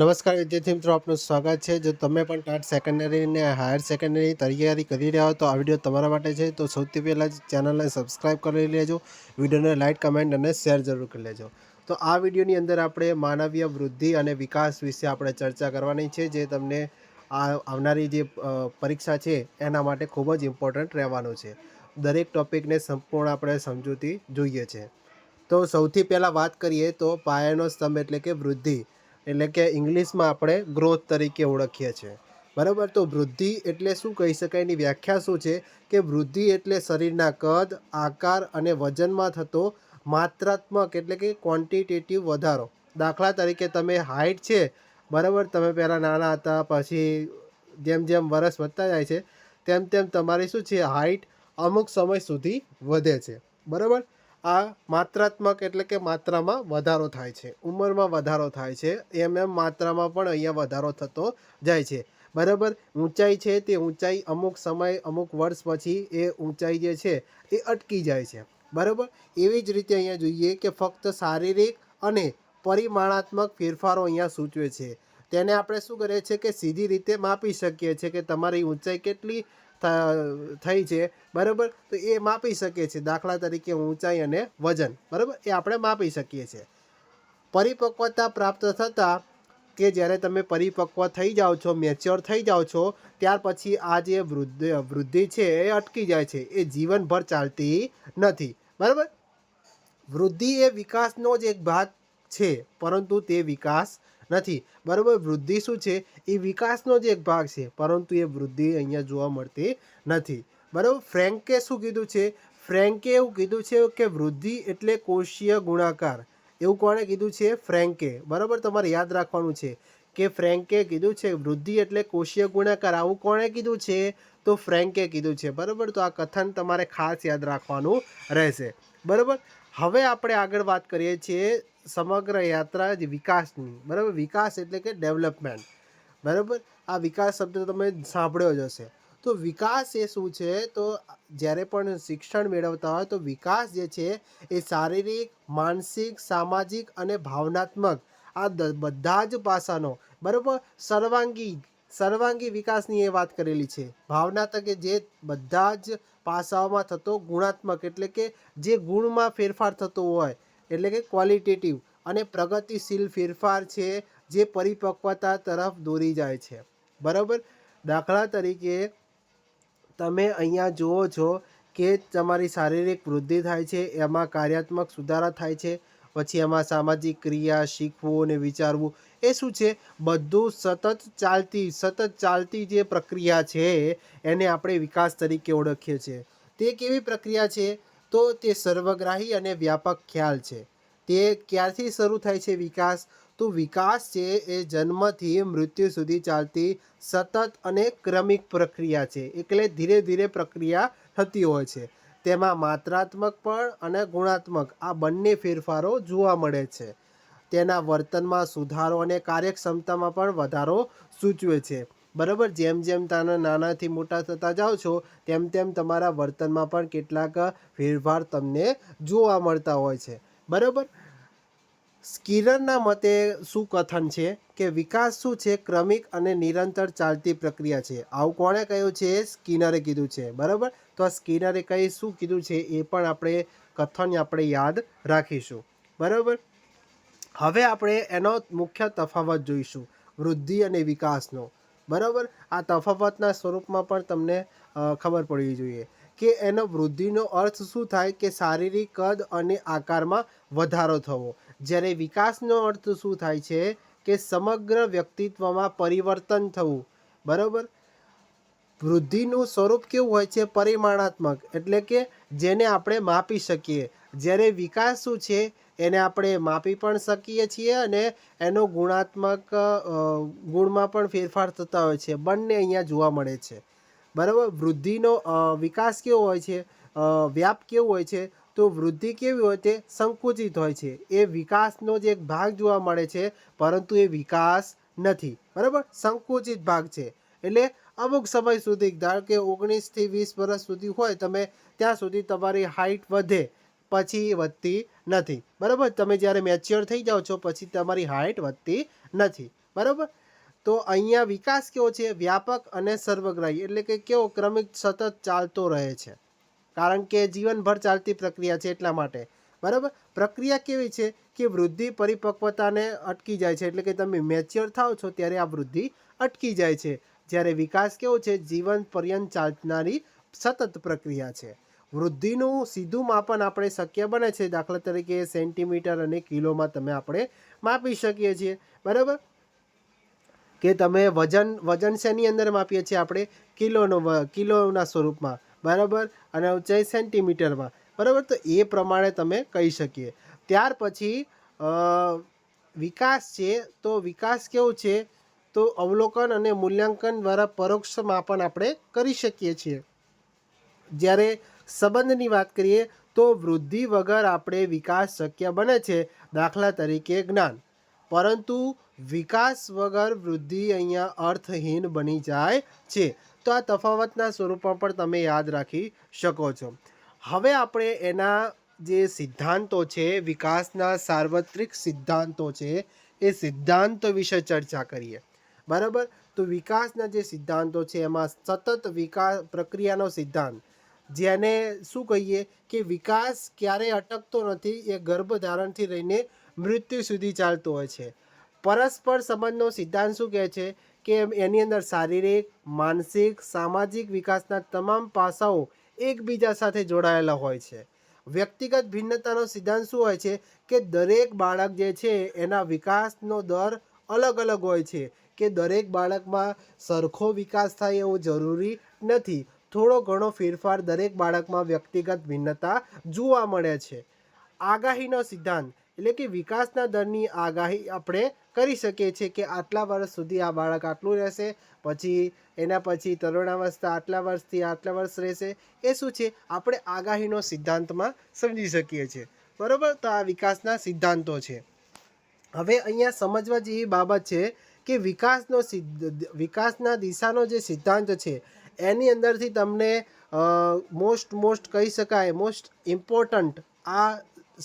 નમસ્કાર વિદ્યાર્થી મિત્રો, આપનું સ્વાગત છે. જો તમે પણ ટાટ સેકન્ડરી અને હાયર સેકન્ડરી તૈયારી કરી રહ્યા હો, તો આ વીડિયો તમારા માટે છે. તો સૌથી પહેલાં ચેનલને સબસ્ક્રાઈબ કરી લેજો, વિડીયોને લાઇક કમેન્ટ અને શેર જરૂર કરી લેજો. તો આ વિડીયોની અંદર આપણે માનવીય વૃદ્ધિ અને વિકાસ વિશે આપણે ચર્ચા કરવાની છે, જે તમને આ આવનારી જે પરીક્ષા છે, એના માટે ખૂબ જ ઇમ્પોર્ટન્ટ રહેવાનું છે. દરેક ટોપિકને સંપૂર્ણ આપણે સમજૂતી જોઈએ છે. તો સૌથી પહેલાં વાત કરીએ તો પાયાનો સ્તંભ એટલે કે વૃદ્ધિ. એટલે કે ઇંગ્લિશમાં આપણે ગ્રોથ તરીકે ઓળખીએ છીએ. બરાબર? તો વૃદ્ધિ એટલે શું કહી શકાય? એની વ્યાખ્યા શું છે? કે વૃદ્ધિ એટલે શરીરના કદ, આકાર અને વજનમાં થતો માત્રાત્મક એટલે કે ક્વોન્ટિટેટિવ વધારો. દાખલા તરીકે તમે હાઇટ છે, બરાબર? તમે પહેલાં નાના હતા, પછી જેમ જેમ વરસ વધતા જાય છે, તેમ તેમ તમારી શું છે? હાઇટ અમુક સમય સુધી વધે છે. બરાબર? આ માત્રાત્મક એટલે કે માત્રામાં વધારો થાય છે. ઉંમરમાં વધારો થાય છે. એમ એમ માત્રામાં પણ અહીંયા વધારો થતો જાય છે. બરાબર? ઊંચાઈ છે તે ઊંચાઈ અમુક સમય, અમુક વર્ષ પછી એ ઊંચાઈ જે છે એ અટકી જાય છે. બરાબર? એવી જ રીતે અહીંયા જોઈએ કે ફક્ત શારીરિક અને પરિમાણાત્મક ફેરફારો અહીંયા સૂચવે છે. તેને આપણે શું કરીએ છીએ કે સીધી રીતે માપી શકીએ છીએ કે તમારી ઊંચાઈ કેટલી થઈ છે, બરાબર? તો એ માપી શકીએ છીએ દાખલા તરીકે ઊંચાઈ અને વજન, બરાબર? એ આપણે માપી શકીએ છીએ. પરિપક્વતા પ્રાપ્ત થતાં કે જ્યારે તમે પરિપક્વ થઈ જાઓ છો મેચ્યોર થઈ જાઓ છો, ત્યાર પછી આ જે વૃદ્ધિ વૃદ્ધિ છે, એ અટકી જાય છે. એ જીવનભર ચાલતી નથી, બરાબર? વૃદ્ધિ એ વિકાસનો જ એક ભાગ છે, પરંતુ તે વિકાસ નથી. બરાબર, વૃદ્ધિ શું છે? એ વિકાસનો જ એક ભાગ છે, પરંતુ એ વૃદ્ધિ અહીંયા જોવા મળતી નથી. બરાબર, ફ્રેન્કે શું કીધું છે? ફ્રેન્કે એવું કીધું છે કે વૃદ્ધિ એટલે કોષીય ગુણાકાર. એવું કોણે કીધું છે? ફ્રેન્કે. બરાબર, તમારે યાદ રાખવાનું છે કે ફ્રેન્કે કીધું છે વૃદ્ધિ એટલે કોષીય ગુણાકાર. આવું કોણે કીધું છે? તો ફ્રેન્કે કીધું છે. બરાબર, તો આ કથન તમારે ખાસ યાદ રાખવાનું રહેશે. બરાબર, હવે આપણે આગળ વાત કરીએ છીએ સમગ્ર યાત્રા જે વિકાસની. બરાબર? વિકાસ એટલે કે ડેવલપમેન્ટ. બરાબર? આ વિકાસ શબ્દ તમે સાંભળ્યો જ હશે. તો વિકાસ એ શું છે? તો જ્યારે પણ શિક્ષણ મેળવતા હોય તો વિકાસ જે છે એ શારીરિક, માનસિક, સામાજિક અને ભાવનાત્મક આ બધા જ પાસાનો. બરાબર? સર્વાંગી સર્વાંગી વિકાસની એ વાત કરેલી છે. ભાવનાત્મક જે બધા જ પાસાઓમાં થતો ગુણાત્મક એટલે કે જે ગુણમાં ફેરફાર થતો હોય એટલે કે ક્વોલિટેટિવ અને પ્રગતિશીલ ફેરફાર છે જે પરિપક્વતા તરફ દોરી જાય છે. બરાબર? દાખલા તરીકે તમે અહીંયા જુઓ છો કે તમારી શારીરિક વૃદ્ધિ થાય છે, એમાં કાર્યાત્મક સુધારા થાય છે, પછી એમાં સામાજિક ક્રિયા, શીખવું અને વિચારવું એ શું છે? બધું સતત ચાલતી સતત ચાલતી જે પ્રક્રિયા છે એને આપણે વિકાસ તરીકે ઓળખીએ છીએ. તે કેવી પ્રક્રિયા છે? તો તે સર્વગ્રાહી અને વ્યાપક ખ્યાલ છે. તે ક્યારથી શરૂ થાય છે વિકાસ? તો વિકાસ છે એ જન્મથી મૃત્યુ સુધી ચાલતી સતત અને ક્રમિક પ્રક્રિયા છે. એટલે ધીરે ધીરે પ્રક્રિયા થતી હોય છે. તેમાં માત્રાત્મક પણ અને ગુણાત્મક. આ બંને ફેરફારો જોવા મળે છે. તેના વર્તનમાં સુધારો અને કાર્યક્ષમતામાં પણ વધારો સૂચવે છે. બરાબર? જેમ જેમ તમે નાનાથી મોટા થતા જાઓ છો, તેમ તેમ તમારા વર્તનમાં પણ કેટલાક ફેરફાર તમને જોવા મળતા હોય છે. બરાબર? સ્કિનરના મતે શું કથન છે? કે વિકાસ શું છે? ક્રમિક અને નિરંતર ચાલતી પ્રક્રિયા છે. આવું કોણે કહ્યું છે? સ્કિનરે કીધું છે. બરાબર? તો આ સ્કિનરે કઈ શું કીધું છે એ પણ આપણે કથન આપણે યાદ રાખીશું. બરાબર? હવે આપણે એનો મુખ્ય તફાવત જોઈશું. વૃદ્ધિ અને વિકાસનો. બરાબર? આ તફાવતના સ્વરૂપમાં પણ તમને ખબર પડવી જોઈએ કે એનો વૃદ્ધિનો અર્થ શું થાય કે શારીરિક કદ અને આકારમાં વધારો થવો. જ્યારે વિકાસનો અર્થ શું થાય છે કે સમગ્ર વ્યક્તિત્વમાં પરિવર્તન થવું. બરાબર? વૃદ્ધિનું સ્વરૂપ કેવું હોય છે? પરિમાણાત્મક. એટલે કે જેને આપણે માપી શકીએ. જ્યારે વિકાસ શું છે, એને આપણે માપી પણ શકીએ છીએ અને એનો ગુણાત્મક ગુણમાં પણ ફેરફાર થતા હોય છે. બંને અહીંયા જોવા મળે છે. બરાબર? વૃદ્ધિનો વિકાસ કેવો હોય છે વ્યાપ કેવો હોય છે, તો વૃદ્ધિ કેવી હોય તે સંકુચિત હોય છે. એ વિકાસનો જ એક ભાગ જોવા મળે છે, પરંતુ એ વિકાસ નથી. બરાબર? સંકુચિત ભાગ છે. એટલે અમુક સમય સુધી, ધારો કે ઓગણીસથી વીસ વર્ષ સુધી હોય, તમે ત્યાં સુધી તમારી હાઇટ વધે પછી વધતી નથી. બરાબર? તમે જ્યારે મેચ્યોર થઈ જાઓ છો, પછી તમારી હાઇટ વધતી નથી. બરાબર? તો અહીંયા વિકાસ કેવો છે? વ્યાપક અને સર્વગ્રાહી. એટલે કે કેવો? ક્રમિક સતત ચાલતો રહે છે. કારણ કે જીવનભર ચાલતી પ્રક્રિયા છે એટલા માટે. બરાબર? પ્રક્રિયા કેવી છે કે વૃદ્ધિ પરિપક્વતાને અટકી જાય છે. એટલે કે તમે મેચ્યોર થાઓ છો ત્યારે આ વૃદ્ધિ અટકી જાય છે. જ્યારે વિકાસ કેવો છે? જીવન પર્યંત ચાલનારી સતત પ્રક્રિયા છે. વૃદ્ધિનું સીધું માપન આપણે શક્ય બને છે. દાખલા તરીકે સેન્ટીમીટર અને કિલોમાં તમે આપણે માપી શકીએ છીએ. બરાબર? કે તમે વજન વજન શેની અંદર માપીએ છીએ આપણે? કિલોનો કિલોના સ્વરૂપમાં. બરાબર? અને ઊંચાઈ સેન્ટીમીટરમાં. બરાબર? તો એ પ્રમાણે તમે કહી શકીએ. ત્યાર પછી વિકાસ છે. તો વિકાસ કેવું છે? તો અવલોકન અને મૂલ્યાંકન દ્વારા પરોક્ષ માપન આપણે કરી શકીએ છીએ. જ્યારે સંબંધની વાત કરીએ તો વૃદ્ધિ વગર આપણે વિકાસ શક્ય બને છે દાખલા તરીકે જ્ઞાન. પરંતુ વિકાસ વગર વૃદ્ધિ અહીંયા અર્થહીન બની જાય છે. તો આ તફાવતના સ્વરૂપમાં પણ તમે યાદ રાખી શકો છો. હવે આપણે એના જે સિદ્ધાંતો છે, વિકાસના સાર્વત્રિક સિદ્ધાંતો છે, એ સિદ્ધાંતો વિશે ચર્ચા કરીએ. બરાબર? તો વિકાસના જે સિદ્ધાંતો છે, એમાં સતત વિકાસ પ્રક્રિયાનો સિદ્ધાંત જેને શું કહીએ કે વિકાસ ક્યારેય અટકતો નથી, એ ગર્ભધારણથી લઈને મૃત્યુ સુધી ચાલતો હોય છે. પરસ્પર સંબંધનો સિદ્ધાંત શું કહે છે કે એની અંદર શારીરિક, માનસિક, સામાજિક વિકાસના તમામ પાસાઓ એકબીજા સાથે જોડાયેલા હોય છે. વ્યક્તિગત ભિન્નતાનો સિદ્ધાંત શું હોય છે કે દરેક બાળક જે છે એના વિકાસનો દર અલગ અલગ હોય છે, કે દરેક બાળકમાં સરખો વિકાસ થાય એવું જરૂરી નથી. થોડો ઘણો ફેરફાર દરેક બાળકમાં વ્યક્તિગત ભિન્નતા જોવા મળે છે. આગાહીનો સિદ્ધાંત એટલે કે વિકાસના દરની આગાહી આપણે કરી શકીએ છીએ કે આટલા વર્ષ સુધી આ બાળક આટલું રહેશે, પછી એના પછી તરુણાવસ્થા આટલા વર્ષથી આટલા વર્ષ રહેશે, એ શું છે? આપણે આગાહીનો સિદ્ધાંતમાં સમજી શકીએ છીએ. બરાબર? તો આ વિકાસના સિદ્ધાંતો છે. હવે અહીંયા સમજવા જેવી બાબત છે કે વિકાસનો વિકાસના દિશાનો જે સિદ્ધાંત છે એની અંદરથી તમને મોસ્ટ મોસ્ટ કહી શકાય મોસ્ટ ઇમ્પોર્ટન્ટ આ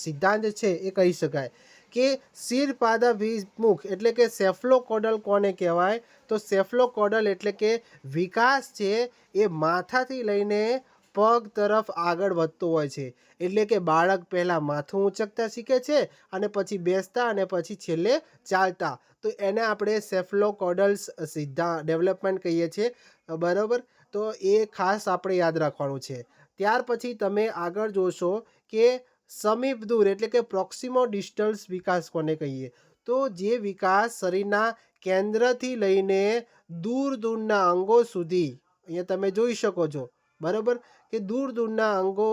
સિદ્ધાંત છે એ કહી શકાય. કે શિરપાદા વિમુખ એટલે કે સેફ્લોકોડલ કોને કહેવાય? તો સેફ્લોકોડલ એટલે કે વિકાસ છે એ માથાથી લઈને પગ તરફ આગળ વધતો હોય છે. એટલે કે બાળક પહેલાં માથું ઊંચકતા શીખે છે અને પછી બેસતા અને પછી છેલ્લે ચાલતા. તો એને આપણે સેફ્લોકોડલ્સ સીધા ડેવલપમેન્ટ કહીએ છીએ. બરાબર? તો એ ખાસ આપણે યાદ રાખવાનું છે. ત્યાર પછી તમે આગળ જોશો કે સમીપ દૂર એટલે કે પ્રોક્સિમો ડિસ્ટલ્સ વિકાસ કોને કહીએ? તો જે વિકાસ શરીરના કેન્દ્રથી લઈને દૂર દૂરના અંગો સુધી, અહીંયા તમે જોઈ શકો છો, બરાબર? કે દૂર દૂરના અંગો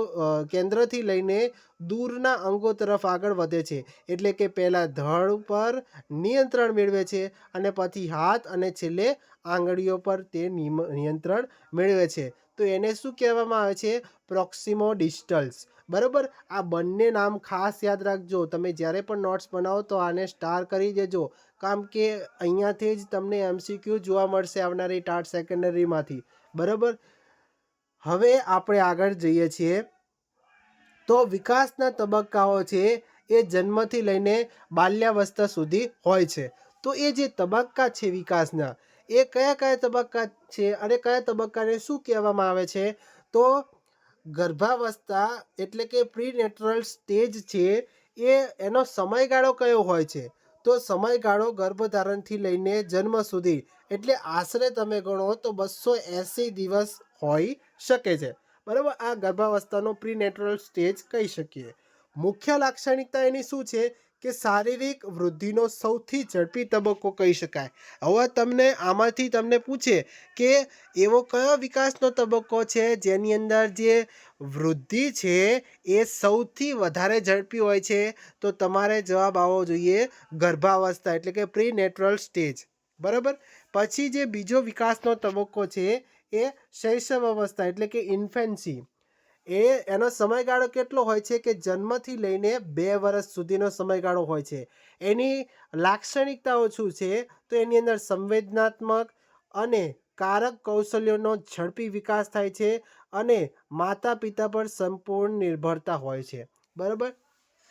કેન્દ્રથી લઈને દૂરના અંગો તરફ આગળ વધે છે. એટલે કે પહેલાં ધડ પર નિયંત્રણ મેળવે છે અને પછી હાથ અને છેલ્લે આંગળીઓ પર તે નિયંત્રણ મેળવે છે. તો એને શું કહેવામાં આવે છે? પ્રોક્સિમો ડિસ્ટલ્સ બરાબર? આ બંને નામ ખાસ યાદ રાખજો. તમે જ્યારે પણ નોટ્સ બનાવો તો આને સ્ટાર કરી દેજો. કારણ કે અહીંયાથી જ તમને એમસીક્યુ જોવા મળશે આવનારી ટાટ સેકન્ડરીમાંથી. બરાબર? હવે આપણે આગળ જઈએ છીએ. તો વિકાસના તબક્કાઓ છે એ જન્મથી લઈને બાલ્યાવસ્થા સુધી હોય છે. તો એ જે તબક્કા છે વિકાસના, એ કયા કયા તબક્કા છે અને કયા તબક્કાને શું કહેવામાં આવે છે? તો ગર્ભાવસ્થા એટલે કે પ્રીનેટરલ સ્ટેજ છે એ, એનો સમયગાળો કયો હોય છે? તો સમયગાળો ગર્ભધારણથી લઈને જન્મ સુધી. એટલે આશરે તમે ગણો તો બસો એંસી દિવસ હોઈ શકે છે. બરાબર? આ ગર્ભાવસ્થાનો પ્રીનેટરલ સ્ટેજ કહી શકીએ. મુખ્ય લાક્ષણિકતા એની શું છે કે શારીરિક વૃદ્ધિનો સૌથી ઝડપી તબક્કો કહી શકાય. હવે તમને આમાંથી તમને પૂછે કે એવો કયો વિકાસનો તબક્કો છે જેની અંદર જે વૃદ્ધિ છે એ સૌથી વધારે ઝડપી હોય છે? તો તમારે જવાબ આવવો જોઈએ ગર્ભાવસ્થા એટલે કે પ્રી નેચરલ સ્ટેજ. બરાબર? પછી જે બીજો વિકાસનો તબક્કો છે એ શૈશવ અવસ્થા એટલે કે ઇન્ફેન્સી. એ, એનો સમયગાળો કેટલો હોય છે કે જન્મથી લઈને બે વર્ષ સુધીનો સમયગાળો હોય છે. એની લાક્ષણિકતાઓ શું છે? તો એની અંદર સંવેદનાત્મક અને કારક કૌશલ્યોનો ઝડપી વિકાસ થાય છે અને માતા પિતા પર સંપૂર્ણ નિર્ભરતા હોય છે. બરાબર?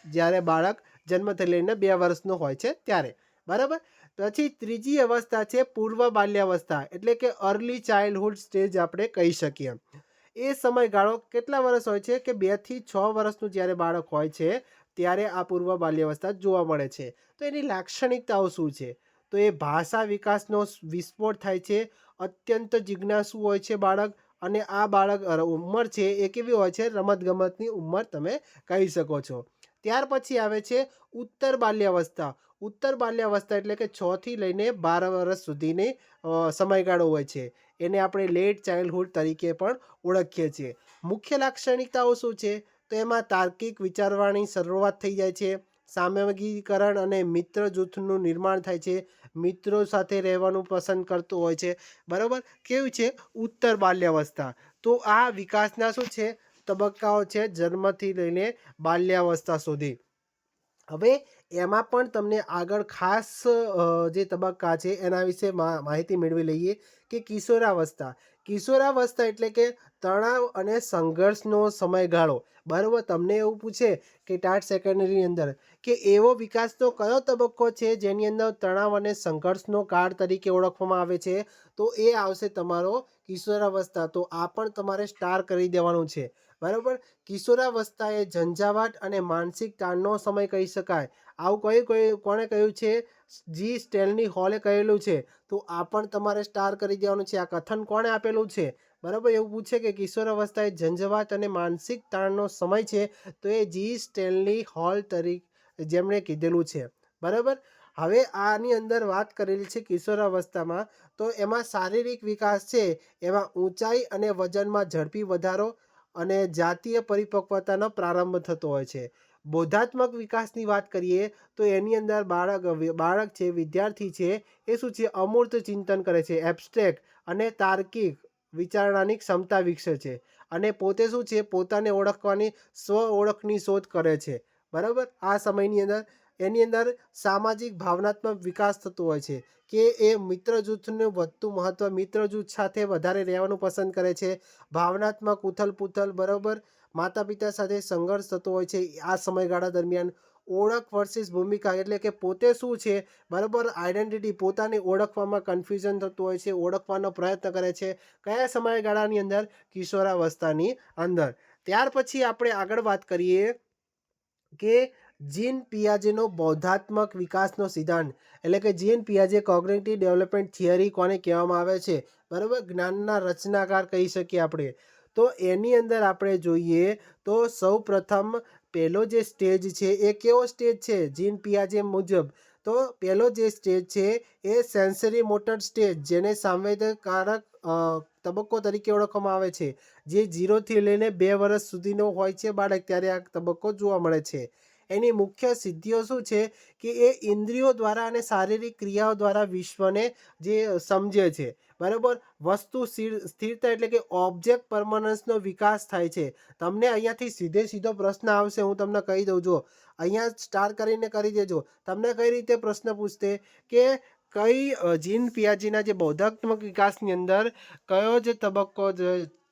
જ્યારે બાળક જન્મથી લઈને બે વર્ષનો હોય છે ત્યારે. બરાબર? પછી ત્રીજી અવસ્થા છે પૂર્વ બાલ્યાવસ્થા, એટલે કે અર્લી ચાઇલ્ડહુડ સ્ટેજ આપણે કહી શકીએ. એ સમયગાળો કેટલા વર્ષ હોય છે કે બેથી છ વર્ષનું જ્યારે બાળક હોય છે, ત્યારે આ પૂર્વ બાલ્યાવસ્થા જોવા મળે છે. તો એની લાક્ષણિકતાઓ શું છે? તો એ ભાષા વિકાસનો વિસ્ફોટ થાય છે, અત્યંત જિજ્ઞાસુ હોય છે બાળક અને આ બાળક ઉંમર છે એ કેવી હોય છે રમતગમતની ઉંમર તમે કહી શકો છો. ત્યાર પછી આવે છે ઉત્તર બાલ્યાવસ્થા. ઉત્તર બાલ્યાવસ્થા એટલે કે છથી લઈને બાર વર્ષ સુધીની સમયગાળો હોય છે. એને આપણે લેટ ચાઇલ્ડહુડ તરીકે પણ ઓળખીએ છીએ. મુખ્ય લાક્ષણિકતાઓ શું છે? તો એમાં તાર્કિક વિચારવાની શરૂઆત થઈ જાય છે. સામગ્રીકરણ અને મિત્ર જૂથનું નિર્માણ થાય છે. મિત્રો સાથે રહેવાનું પસંદ કરતું હોય છે. બરાબર? કેવું છે? ઉત્તર બાલ્યાવસ્થા. તો આ વિકાસના શું છે? તબક્કાઓ છે જન્મથી લઈને બાલ્યાવસ્થા સુધી. હવે એમાં પણ તમને આગળ ખાસ જે તબક્કા છે એના વિશે માહિતી મેળવી લઈએ કે કિશોરાવસ્થા. કિશોરાવસ્થા એટલે કે તણાવ અને સંઘર્ષનો સમયગાળો. બરાબર, તમને એવું પૂછે કે ટાટ સેકન્ડરીની અંદર કે એવો વિકાસનો કયો તબક્કો છે જેની અંદર તણાવ અને સંઘર્ષનો કાળ તરીકે ઓળખવામાં આવે છે? તો એ આવશે તમારો કિશોરાવસ્થા. તો આ પણ તમારે સ્ટાર કરી દેવાનું છે. બરાબર? કિશોરાવસ્થા એ ઝંઝાવાટ અને માનસિક તાણનો સમય કહી શકાય. આવું કયું કયું કોણે કહ્યું છે? જી સ્ટેલની હોલે કહેલું છે. તો આ પણ તમારે સ્ટાર કરી દેવાનું છે. આ કથન કોણે આપેલું છે? બરાબર? એવું પૂછે કે કિશોરાવસ્થા એ ઝંઝાવાત અને માનસિક તાણનો સમય છે, તો એ જી સ્ટેલની હોલ તરીકે જેમણે કીધેલું છે. બરાબર? હવે આની અંદર વાત કરેલી છે કિશોરાવસ્થામાં. તો એમાં શારીરિક વિકાસ છે. એમાં ઊંચાઈ અને વજનમાં ઝડપી વધારો અને જાતીય પરિપક્વતાનો પ્રારંભ થતો હોય છે. બોધાત્મક વિકાસની વાત કરીએ તો એની અંદર બાળક બાળક છે, વિદ્યાર્થી છે, એ શું છે? અમૂર્ત ચિંતન કરે છે એબ્સ્ટ્રેક્ટ અને તાર્કિક વિચારણાની ક્ષમતા વિકસે છે અને પોતે શું છે? પોતાને ઓળખવાની, સ્વ ઓળખની શોધ કરે છે. બરાબર? આ સમયની અંદર એની અંદર સામાજિક ભાવનાત્મક વિકાસ થતો હોય છે કે એ મિત્ર જૂથનું વધતું મહત્ત્વ મિત્ર જૂથ સાથે વધારે રહેવાનું પસંદ કરે છે, ભાવનાત્મક ઉથલ પુથલ બરાબર? માતા પિતા સાથે સંઘર્ષ થતો હોય છે આ સમયગાળા દરમિયાન. ઓળખ વર્સિસ ભૂમિકા એટલે કે પોતે શું છે, બરાબર? આઈડેન્ટિટી પોતાને ઓળખવામાં કન્ફ્યુઝન થતું હોય છે, ઓળખવાનો પ્રયત્ન કરે છે. કયા સમયગાળાની અંદર? કિશોરાવસ્થાની અંદર. ત્યાર પછી આપણે આગળ વાત કરીએ કે જીન પિયાજેનો બૌદ્ધાત્મક વિકાસનો સિદ્ધાંત, એટલે કે જીન પિયાજે કોગ્નેટિવ ડેવલપમેન્ટ થિયરી કોને કહેવામાં આવે છે? બરાબર? જ્ઞાનના રચનાકાર કહી શકીએ આપણે. તો એની અંદર આપણે જોઈએ તો સૌ પ્રથમ પહેલો જે સ્ટેજ છે એ કેવો સ્ટેજ છે? જીન પિયાજે મુજબ. તો પહેલો જે સ્ટેજ છે એ સેન્સરી મોટર સ્ટેજ જેને સંવેદનકારક તબક્કો તરીકે ઓળખવામાં આવે છે. જે જીરોથી લઈને બે વર્ષ સુધીનો હોય છે બાળક, ત્યારે આ તબક્કો જોવા મળે છે. એની મુખ્ય સિદ્ધિઓ શું છે કે એ ઇન્દ્રિયો દ્વારા અને શારીરિક ક્રિયાઓ દ્વારા વિશ્વને જે સમજે છે. બરાબર? વસ્તુ સ્થિરતા એટલે કે ઓબ્જેક્ટ પરમનન્સનો વિકાસ થાય છે. તમને અહીંયાથી સીધે સીધો પ્રશ્ન આવશે, હું તમને કહી દઉં જો અહીંયા સ્ટાર કરીને કરી દેજો. તમને કઈ રીતે પ્રશ્ન પૂછતે કે કઈ જીન પિયાજીના જે બૌદ્ધાત્મક વિકાસની અંદર કયો જે તબક્કો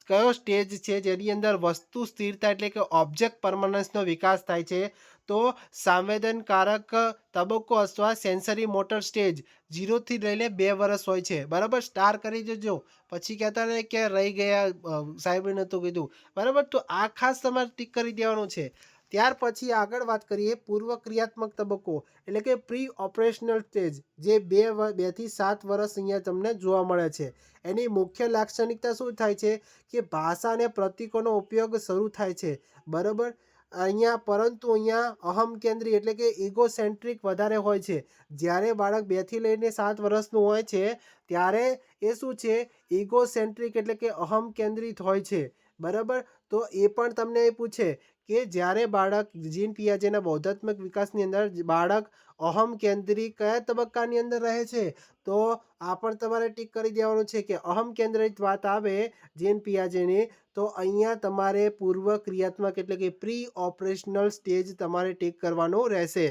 કયો સ્ટેજ છે જેની અંદર વસ્તુ સ્થિરતા એટલે કે ઓબ્જેક્ટ પરમનન્સનો વિકાસ થાય છે? તો સંવેદનકારક તબક્કો અથવા સેન્સરી મોટર સ્ટેજ જીરોથી લઈને બે વર્ષ હોય છે. બરાબર? સ્ટાર કરી દેજો. પછી કહેતા ને કે રહી ગયા સાહેબે નહોતું કીધું. બરાબર? તો આ ખાસ તમારે ટીક કરી દેવાનું છે. ત્યાર પછી આગળ વાત કરીએ પૂર્વ ક્રિયાત્મક તબક્કો, એટલે કે પ્રી ઓપરેશનલ સ્ટેજ જે બે બેથી સાત વર્ષ અહીંયા તમને જોવા મળે છે. એની મુખ્ય લાક્ષણિકતા શું થાય છે? કે ભાષા અને પ્રતીકોનો ઉપયોગ શરૂ થાય છે. બરાબર? અહીંયા, પરંતુ અહીંયા અહમ કેન્દ્રી એટલે કે ઇગો સેન્ટ્રિક વધારે હોય છે. જ્યારે બાળક બેથી લઈને સાત વર્ષનું હોય છે, ત્યારે એ શું છે? ઇગો સેન્ટ્રિક એટલે કે અહમ કેન્દ્રિત હોય છે. બરાબર? તો એ પણ તમને એ પૂછે કે જ્યારે બાળક જીન પિયાજેના બૌદ્ધાત્મક વિકાસની અંદર બાળક અહમ કેન્દ્રિત કયા તબક્કાની અંદર રહે છે? તો આ પણ તમારે ટીક કરી દેવાનું છે કે અહમ કેન્દ્રિત વાત આવે જીન પિયાજેની, તો અહીંયા તમારે પૂર્વ ક્રિયાત્મક એટલે કે પ્રી ઓપરેશનલ સ્ટેજ તમારે ટીક કરવાનું રહેશે.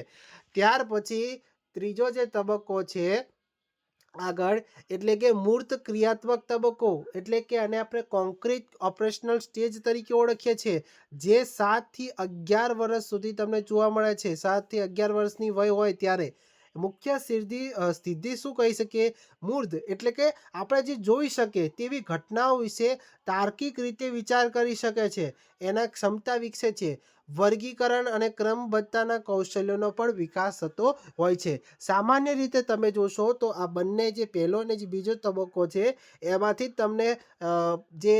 ત્યાર પછી ત્રીજો જે તબક્કો છે આગળ, એટલે કે મૂર્ત ક્રિયાત્મક તબક્કો, એટલે કે આને આપણે કોન્ક્રીટ ઓપરેશનલ સ્ટેજ તરીકે ઓળખીએ છીએ, જે સાતથી અગિયાર વર્ષ સુધી તમને જોવા મળે છે. સાતથી અગિયાર વર્ષની વય હોય ત્યારે. મુખ્ય સિદ્ધિ સ્થિતિ શું કહી શકીએ? મૂર્ધ, એટલે કે આપણે જે જોઈ શકીએ તેવી ઘટનાઓ વિશે તાર્કિક રીતે વિચાર કરી શકે છે. એના ક્ષમતા વિકસે છે. વર્ગીકરણ અને ક્રમબદ્ધતાના કૌશલ્યોનો પણ વિકાસ થતો હોય છે. સામાન્ય રીતે તમે જોશો તો આ બંને જે પહેલો અને જે બીજો તબક્કો છે, એમાંથી તમને જે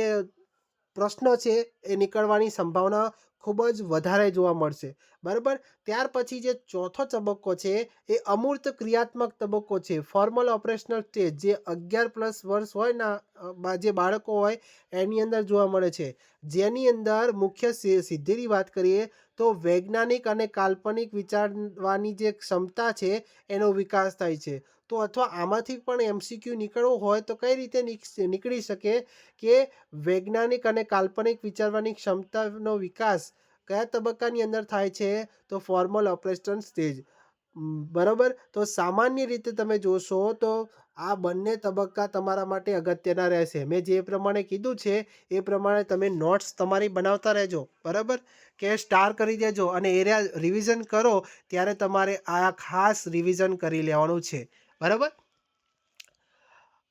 પ્રશ્નો છે એ નીકળવાની સંભાવના ખૂબ જ વધારે જોવા મળશે. બરાબર? ત્યાર પછી જે ચોથો તબક્કો છે, એ અમૂર્ત ક્રિયાત્મક તબક્કો છે. ફોર્મલ ઓપરેશનલ સ્ટેજ જે અગિયાર પ્લસ વર્ષ હોય જે બાળકો હોય, એની અંદર જોવા મળે છે. જેની અંદર મુખ્ય સિદ્ધિની વાત કરીએ, તો વૈજ્ઞાનિક અને કાલ્પનિક વિચારવાની જે ક્ષમતા છે, એનો વિકાસ થાય છે. તો અથવા આમાંથી પણ એમસીક્યુ નીકળવું હોય તો કઈ રીતે નીકળી શકે કે વૈજ્ઞાનિક અને કાલ્પનિક વિચારવાની ક્ષમતાનો વિકાસ કયા તબક્કાની અંદર થાય છે, તો ફોર્મલ ઓપરેશન સ્ટેજ. બરાબર? તો સામાન્ય રીતે તમે જોશો તો આ બંને તબક્કા તમારા માટે અગત્યના રહેશે. મેં જે પ્રમાણે કીધું છે, એ પ્રમાણે તમે નોટ્સ તમારી બનાવતા રહેજો. બરાબર? કે સ્ટાર કરી દેજો અને એરિયા રિવિઝન કરો, ત્યારે તમારે આ ખાસ રિવિઝન કરી લેવાનું છે. બરાબર?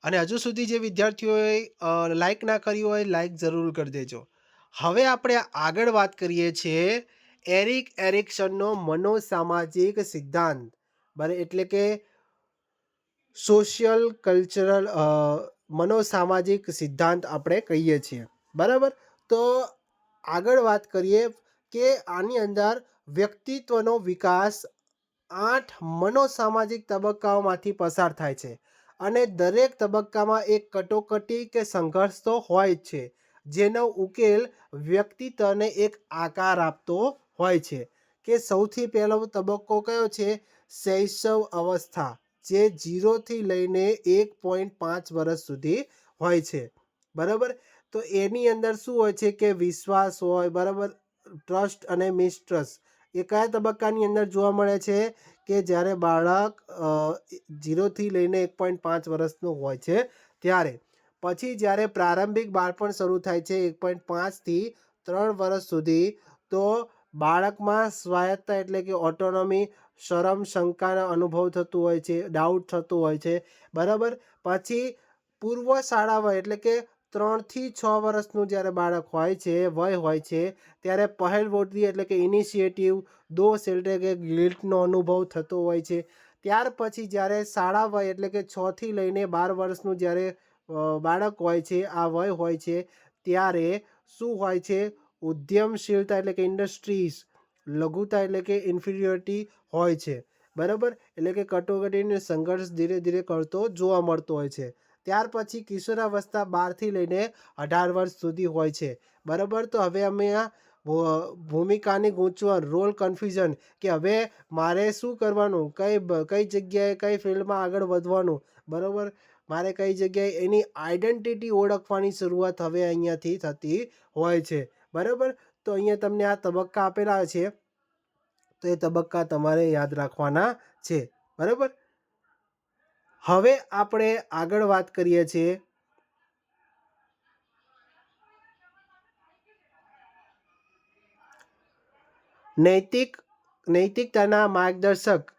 અને હજુ સુધી જે વિદ્યાર્થીઓએ લાઈક ના કર્યું હોય લાઈક જરૂર કરી દેજો. હવે આપણે આગળ વાત કરીએ છીએ એરિક એરિક્સનનો મનોસામાજિક સિદ્ધાંત. બરાબર એટલે કે સોશિયલ કલ્ચરલ મનોસામાજિક સિદ્ધાંત આપણે કહીએ છીએ. બરાબર? તો આગળ વાત કરીએ કે આની અંદર વ્યક્તિત્વનો વિકાસ આઠ મનોસામાજિક તબક્કાઓમાંથી પસાર થાય છે અને દરેક તબક્કામાં એક કટોકટી કે સંઘર્ષ તો હોય છે, જેનો ઉકેલ વ્યક્તિત્વને એક આકાર આપતો હોય છે. કે સૌથી પહેલો તબક્કો કયો છે? શૈશવ અવસ્થા, જે જીરોથી લઈને એક પોઈન્ટ પાંચ વર્ષ સુધી હોય છે. બરાબર? તો એની અંદર શું હોય છે કે વિશ્વાસ હોય, બરાબર? ટ્રસ્ટ અને મિસટ્રસ્ટ એ કયા તબક્કાની અંદર જોવા મળે છે કે જ્યારે બાળક જીરોથી લઈને એક પોઈન્ટ પાંચ વર્ષનું હોય છે ત્યારે. પછી જ્યારે પ્રારંભિક બાળપણ શરૂ થાય છે એક પોઈન્ટ પાંચથી ત્રણ વર્ષ સુધી, તો બાળકમાં સ્વાયત્તા એટલે કે ઓટોનોમી શરમ, શંકાનો અનુભવ થતું હોય છે ડાઉટ થતું હોય છે. બરાબર? પછી પૂર્વ શાળા વય એટલે કે ત્રણથી છ વર્ષનું જ્યારે બાળક હોય છે, વય હોય છે, ત્યારે પહેલવોટી એટલે કે ઇનિશિયેટિવ દોષ એટલે કે ગિલ્ટનો અનુભવ થતો હોય છે. ત્યાર પછી જ્યારે શાળા વય એટલે કે છથી લઈને બાર વર્ષનું જ્યારે બાળક હોય છે, આ વય હોય છે, ત્યારે શું હોય છે? ઉદ્યમશીલતા એટલે કે ઇન્ડસ્ટ્રીઝ લઘુતા એટલે કે ઇન્ફિરિયોરિટી હોય છે. બરાબર? એટલે કે કટોકટીને સંઘર્ષ ધીરે ધીરે કરતો જોવા મળતો હોય છે. ત્યાર પછી કિશોરાવસ્થા બારથી લઈને અઢાર વર્ષ સુધી હોય છે. બરાબર? તો હવે અમે આ ભૂમિકાની ગૂંચવણ રોલ કન્ફ્યુઝન કે હવે મારે શું કરવાનું? કઈ કઈ જગ્યાએ કઈ ફિલ્ડમાં આગળ વધવાનું? બરાબર? મારે કઈ જગ્યાએ એની આઈડેન્ટિટી ઓળખવાની શરૂઆત હવે અહીંયાથી થતી હોય છે. બરાબર? તો અહીંયા તમને આ તબક્કા આપેલા છે. તો એ તબક્કા તમારે યાદ રાખવાના છે. બરાબર? હવે આપણે આગળ વાત કરીએ છીએ. નૈતિક, નૈતિકતાના માર્ગદર્શક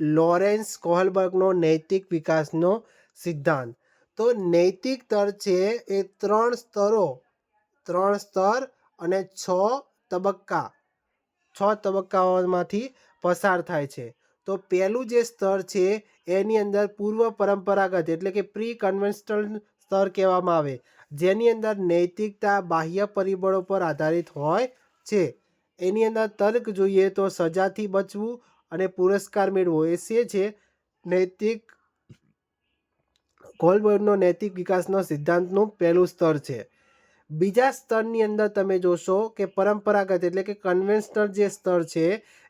લોરેન્સ કોહલબર્ગનો નૈતિક વિકાસનો સિદ્ધાંત. તો નૈતિક સ્તર છે એ ત્રણ સ્તરો, ત્રણ સ્તર અને છ તબક્કા. છ તબક્કાઓમાંથી પસાર થાય છે. તો પહેલું જે સ્તર છે, એની અંદર પૂર્વ પરંપરાગત એટલે કે પ્રી કન્વેન્શનલ સ્તર કહેવામાં આવે, જેની અંદર નૈતિકતા બાહ્ય પરિબળો પર આધારિત હોય છે. એની અંદર તર્ક જોઈએ તો સજાથી બચવું અને પુરસ્કાર મેળવો, એ છે છે નૈતિક, કોલબર્ગનો નૈતિક વિકાસનો સિદ્ધાંતનું પહેલું સ્તર છે. બીજા સ્તરની અંદર તમે જોશો કે પરંપરાગત એટલે કે કન્વેન્શનલ જે સ્તર છે,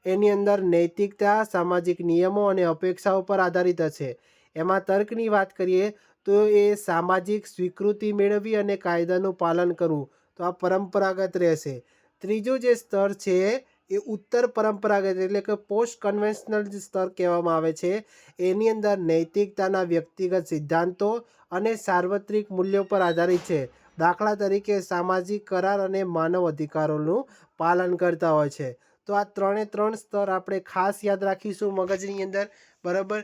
એની અંદર નૈતિકતા, સામાજિક નિયમો અને અપેક્ષાઓ પર આધારિત હશે. એમાં તર્કની વાત કરીએ તો એ સામાજિક સ્વીકૃતિ મેળવી અને કાયદાનું પાલન કરવું. તો આ પરંપરાગત રહેશે. ત્રીજું જે સ્તર છે, એ ઉત્તર પરંપરાગત એટલે કે પોસ્ટ કન્વેન્શનલ જે સ્તર કહેવામાં આવે છે, એની અંદર નૈતિકતાના વ્યક્તિગત સિદ્ધાંતો અને સાર્વત્રિક મૂલ્યો પર આધારિત છે. દાખલા તરીકે સામાજિક કરાર અને માનવ અધિકારોનું પાલન કરતા હોય છે. તો આ ત્રણે ત્રણ સ્તર આપણે ખાસ યાદ રાખીશું મગજની અંદર. બરાબર?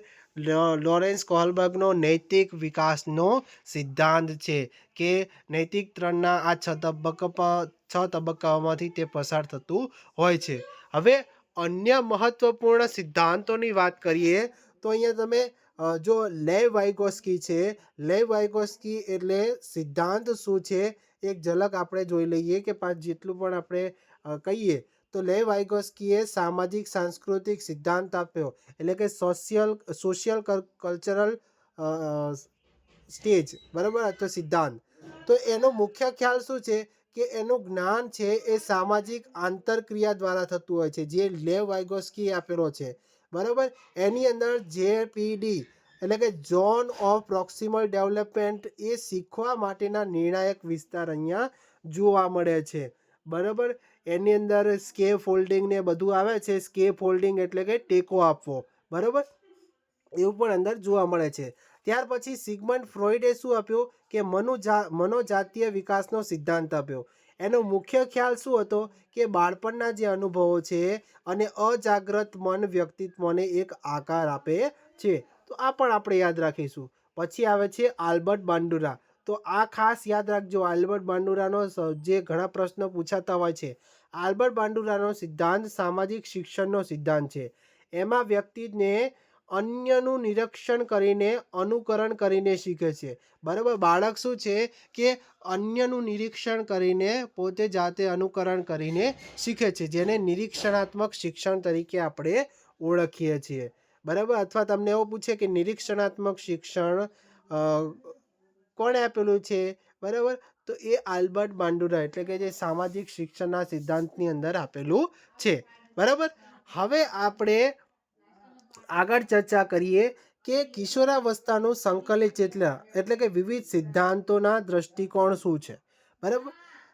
લોરેન્સ કોહલબર્ગનો નૈતિક વિકાસનો સિદ્ધાંત છે કે નૈતિક ત્રણના આ છ તબક્કા છ તબક્કાઓમાંથી તે પસાર થતું હોય છે. હવે અન્ય મહત્વપૂર્ણ સિદ્ધાંતોની વાત કરીએ તો અહીંયા તમે જો લેવ વાયગોસ્કી છે લેવ વાયગોસ્કી એટલે સિદ્ધાંત શું છે? એક ઝલક આપણે જોઈ લઈએ કે પાંચ જેટલું પણ આપણે કહીએ, તો લેવ વાયગોસ્કીએ સામાજિક, સાંસ્કૃતિક સિદ્ધાંત આપ્યો. એટલે કે સોશિયલ સોશિયલ કલ્ચરલ સ્ટેજ, બરાબર? અથવા સિદ્ધાંત. તો એનો મુખ્ય ખ્યાલ શું છે? કે એનું જ્ઞાન છે એ સામાજિક આંતરક્રિયા દ્વારા થતું હોય છે. જે લેવ વાયગોસ્કીએ આપેલો છે. બરાબર? એની અંદર જેપીડી, એટલે કે ઝોન ઓફ પ્રોક્સિમલ ડેવલપમેન્ટ એ શીખવા માટેના નિર્ણાયક વિસ્તાર અહીંયા જોવા મળે છે. બરાબર? એની અંદર સ્કે ફોલ્ડિંગ ને બધું આવે છે. સ્કે ફોલ્ડિંગ એટલે કે ટેકો આપવો. બરાબર? એવું પણ અંદર જોવા મળે છે. ત્યાર પછી સિગમન્ડ ફ્રોઈડે શું આપ્યું? કે મનોજા, મનોજાતીય વિકાસનો સિદ્ધાંત આપ્યો. એનો મુખ્ય ખ્યાલ શું હતો? કે બાળપણના જે અનુભવો છે અને અજાગ્રત મન વ્યક્તિત્વને એક આકાર આપે છે. તો આ પણ આપણે યાદ રાખીશું. પછી આવે છે આલ્બર્ટ બાંડુરા. તો આ ખાસ યાદ રાખજો, આલ્બર્ટ બાંડુરાનો જે ઘણા પ્રશ્નો પૂછાતા હોય છે. આલ્બર્ટ બાંડુરાનો સિદ્ધાંત સામાજિક શિક્ષણનો સિદ્ધાંત છે. એમાં વ્યક્તિને અન્યનું નિરીક્ષણ કરીને, અનુકરણ કરીને શીખે છે. બરાબર? બાળક શું છે કે અન્યનું નિરીક્ષણ કરીને, પોતે જાતે અનુકરણ કરીને શીખે છે, જેને નિરીક્ષણાત્મક શિક્ષણ તરીકે આપણે ઓળખીએ છીએ. બરાબર? અથવા તમને એવું પૂછે કે નિરીક્ષણાત્મક શિક્ષણ કોણે આપેલું છે? બરાબર? તો એ આલ્બર્ટ બાંડુરા એટલે કે જે સામાજિક શિક્ષણના સિદ્ધાંતની અંદર આપેલું છે. બરાબર? હવે આપણે આગળ ચર્ચા કરીએ કે કિશોરાવસ્થાનું સંકલિત ચેતના એટલે કે વિવિધ સિદ્ધાંતોના દ્રષ્ટિકોણ શું છે? બરાબર?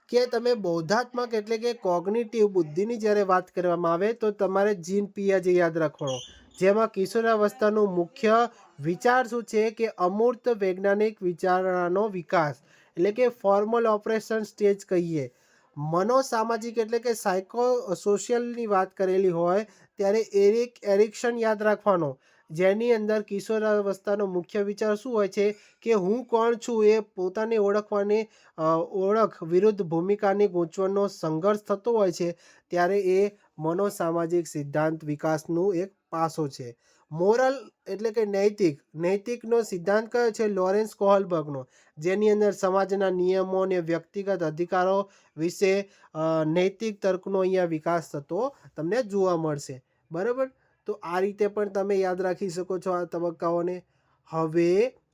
કે તમે બૌદ્ધાત્મક એટલે કે કોગ્નિટિવ બુદ્ધિની જ્યારે વાત કરવામાં આવે તો તમારે જીન પિયાજે યાદ રાખવાનો. જેમાં કિશોરાવસ્થાનું મુખ્ય વિચાર શું છે કે અમૂર્ત વૈજ્ઞાનિક વિચારણાનો વિકાસ, એટલે કે ફોર્મલ ઓપરેશન સ્ટેજ કહીએ. મનોસામાજિક એટલે કે સાયકો સોશિયલની વાત કરેલી હોય, ત્યારે એરિક એરિક્શન યાદ રાખવાનો. જેની અંદર કિશોરાવસ્થાનો મુખ્ય વિચાર શું હોય છે કે હું કોણ છું એ પોતાને ઓળખવાની ઓળખ વિરુદ્ધ ભૂમિકાની ગૂંચવણનો સંઘર્ષ થતો હોય છે, ત્યારે એ મનોસામાજિક સિદ્ધાંત વિકાસનું એક પાસો છે. મોરલ એટલે કે નૈતિક, નૈતિકનો સિદ્ધાંત કયો છે? લોરેન્સ કોહલબર્ગનો. જેની અંદર સમાજના નિયમો અને વ્યક્તિગત અધિકારો વિશે નૈતિક તર્કનો અહીંયા વિકાસ થતો તમને જોવા મળશે. બરાબર? તો આ રીતે પણ તમે યાદ રાખી શકો છો આ તબક્કાઓને. હવે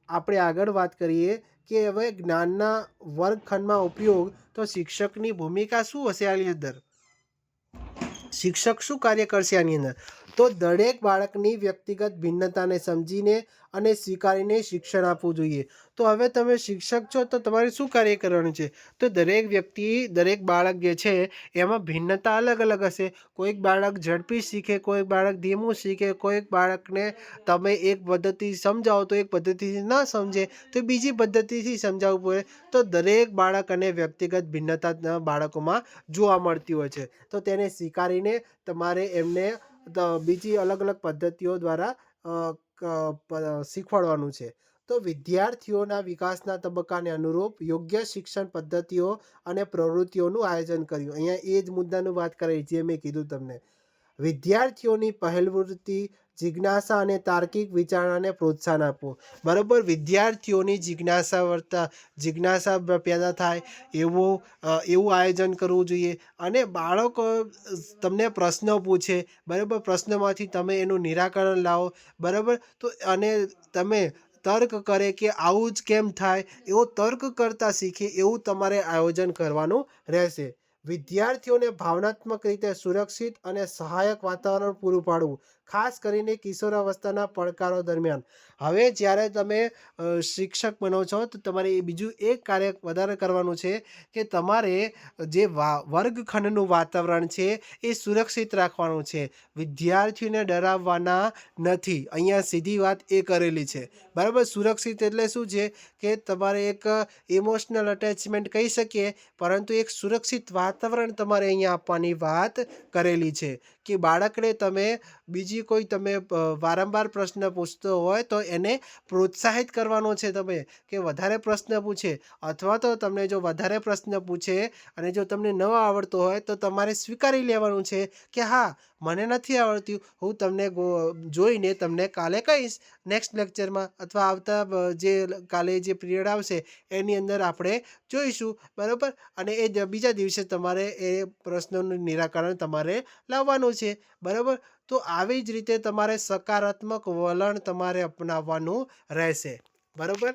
આપણે આગળ વાત કરીએ કે હવે જ્ઞાનના વર્ગખંડમાં ઉપયોગ તો શિક્ષકની ભૂમિકા શું હશે આની અંદર? શિક્ષક શું કાર્ય કરશે આની અંદર? તો દરેક બાળકની વ્યક્તિગત ભિન્નતાને સમજીને અને સ્વીકારીને શિક્ષણ આપવું જોઈએ. તો હવે તમે શિક્ષક છો તો તમારે શું કાર્ય કરવાનું છે? તો દરેક વ્યક્તિ, દરેક બાળક જે છે, એમાં ભિન્નતા અલગ અલગ હશે. કોઈક બાળક ઝડપી શીખે, કોઈક બાળક ધીમું શીખે, કોઈક બાળકને તમે એક પદ્ધતિ સમજાવો તો એક પદ્ધતિથી ન સમજે, તો બીજી પદ્ધતિથી સમજાવવું પડે. તો દરેક બાળક અને વ્યક્તિગત ભિન્નતા બાળકોમાં જોવા મળતી હોય છે. તો તેને સ્વીકારીને તમારે એમને બીજી અલગ અલગ પદ્ધતિઓ દ્વારા શીખવાડવાનું છે. તો વિદ્યાર્થીઓના વિકાસના તબક્કાને અનુરૂપ યોગ્ય શિક્ષણ પદ્ધતિઓ અને પ્રવૃત્તિઓનું આયોજન કર્યું. અહીંયા એ જ મુદ્દાનું વાત કરી જે મેં કીધું તમને. વિદ્યાર્થીઓની પહેલવૃત્તિ જિજ્ઞાસા અને તાર્કિક વિચારણાને પ્રોત્સાહન આપવું. બરાબર? વિદ્યાર્થીઓની જિજ્ઞાસા વર્તા, જિજ્ઞાસા પેદા થાય એવું એવું આયોજન કરવું જોઈએ. અને બાળકો તમને પ્રશ્ન પૂછે, બરાબર? પ્રશ્નમાંથી તમે એનું નિરાકરણ લાવો, બરાબર? તો અને તમે તર્ક કરે કે આવું જ કેમ થાય? એવો તર્ક કરતાં શીખે એવું તમારે આયોજન કરવાનું રહેશે. વિદ્યાર્થીઓને ભાવનાત્મક રીતે સુરક્ષિત અને સહાયક વાતાવરણ પૂરું પાડવું. ખાસ કરીને કિશોરાવસ્થાના પડકારો દરમિયાન. હવે જ્યારે તમે શિક્ષક બનો છો, તો તમારે એ બીજું એક કાર્ય વધારે કરવાનું છે કે તમારે જે વર્ગખંડનું વાતાવરણ છે એ સુરક્ષિત રાખવાનું છે. વિદ્યાર્થીઓને ડરાવવાના નથી. અહીંયા સીધી વાત એ કરેલી છે. બરાબર? સુરક્ષિત એટલે શું છે કે તમારે એક ઇમોશનલ અટેચમેન્ટ કહી શકીએ, પરંતુ એક સુરક્ષિત વાતાવરણ તમારે અહીંયા આપવાની વાત કરેલી છે કે બાળકને તમે બીજી કોઈ તમે વારંવાર પ્રશ્ન પૂછતો હોય તો એને પ્રોત્સાહિત કરવાનો છે તમે, કે વધારે પ્રશ્ન પૂછે. અથવા તો તમને જો વધારે પ્રશ્ન પૂછે અને જો તમને ન આવડતો હોય તો તમારે સ્વીકારી લેવાનું છે કે હા, મને નથી આવડતું. હું તમને જોઈને તમને કાલે કહીશ નેક્સ્ટ લેક્ચરમાં અથવા આવતા જે કાલે જે પીરિયડ આવશે એની અંદર આપણે જોઈશું. બરાબર? અને એ બીજા દિવસે તમારે એ પ્રશ્નોનું નિરાકરણ તમારે લાવવાનું છે. બરાબર? તો આવી જ રીતે તમારે સકારાત્મક વલણ તમારે અપનાવવાનું રહેશે. બરાબર?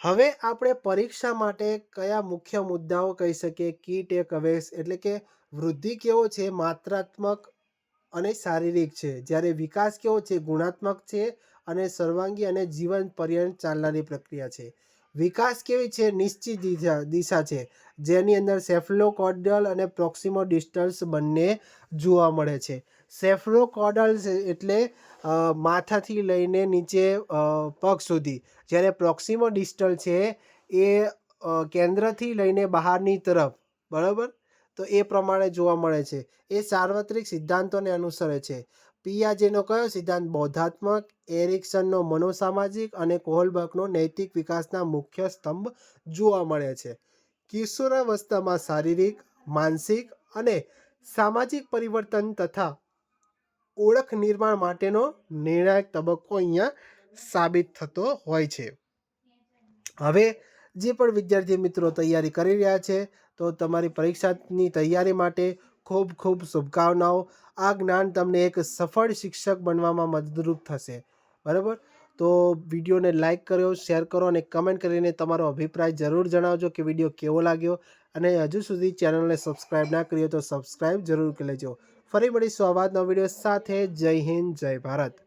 હવે આપણે પરીક્ષા માટે કયા મુખ્ય મુદ્દાઓ કહી શકીએ? કી ટેક અવેસ એટલે કે વૃદ્ધિ કેવો છે? માત્રાત્મક અને શારીરિક છે. જ્યારે વિકાસ કેવો છે? ગુણાત્મક છે અને સર્વાંગી અને જીવન પર્યંત ચાલનારી પ્રક્રિયા છે. વિકાસ કેવી છે? નિશ્ચિત દિશા દિશા છે. જેની અંદર સેફ્લોકોડલ અને પ્રોક્સિમો ડિસ્ટલ્સ બંને જોવા મળે છે. સેફ્લોકોડલ એટલે માથાથી લઈને નીચે પગ સુધી. જ્યારે પ્રોક્સિમો ડિસ્ટલ છે એ કેન્દ્રથી લઈને બહારની તરફ. બરાબર? તો એ પ્રમાણે જોવા મળે છે. એ સાર્વત્રિક સિદ્ધાંતોને અનુસરે છે. પિયાજેનો કયો સિદ્ધાંત બૌદ્ધાત્મક, એરિક્સનનો મનોસામાજિક અને કોહલબર્ગનો નૈતિક વિકાસના મુખ્ય સ્તંભ જોવા મળે છે. કિશોરાવસ્થામાં શારીરિક, માનસિક અને સામાજિક પરિવર્તન તથા ઓળખ નિર્માણ માટેનો નિર્ણાયક તબક્કો અહીંયા સાબિત થતો હોય છે. હવે, જે પણ વિદ્યાર્થી મિત્રો તૈયારી કરી રહ્યા છે, તો તમારી પરીક્ષાની તૈયારી માટે ખૂબ ખૂબ શુભકામનાઓ. આ જ્ઞાન તમને એક સફળ શિક્ષક બનવામાં મદદરૂપ થશે. બરાબર? તો વિડીયોને લાઇક કરો શેર કરો અને કમેન્ટ કરીને તમારો અભિપ્રાય જરૂર જણાવજો કે વીડિયો કેવો લાગ્યો. અને હજુ સુધી ચેનલને સબસ્ક્રાઈબ ના કરી તો સબસ્ક્રાઈબ જરૂર કરી લેજો. ફરી મળીશું આવા જ વીડિયો સાથે. જય હિન્દ, જય ભારત.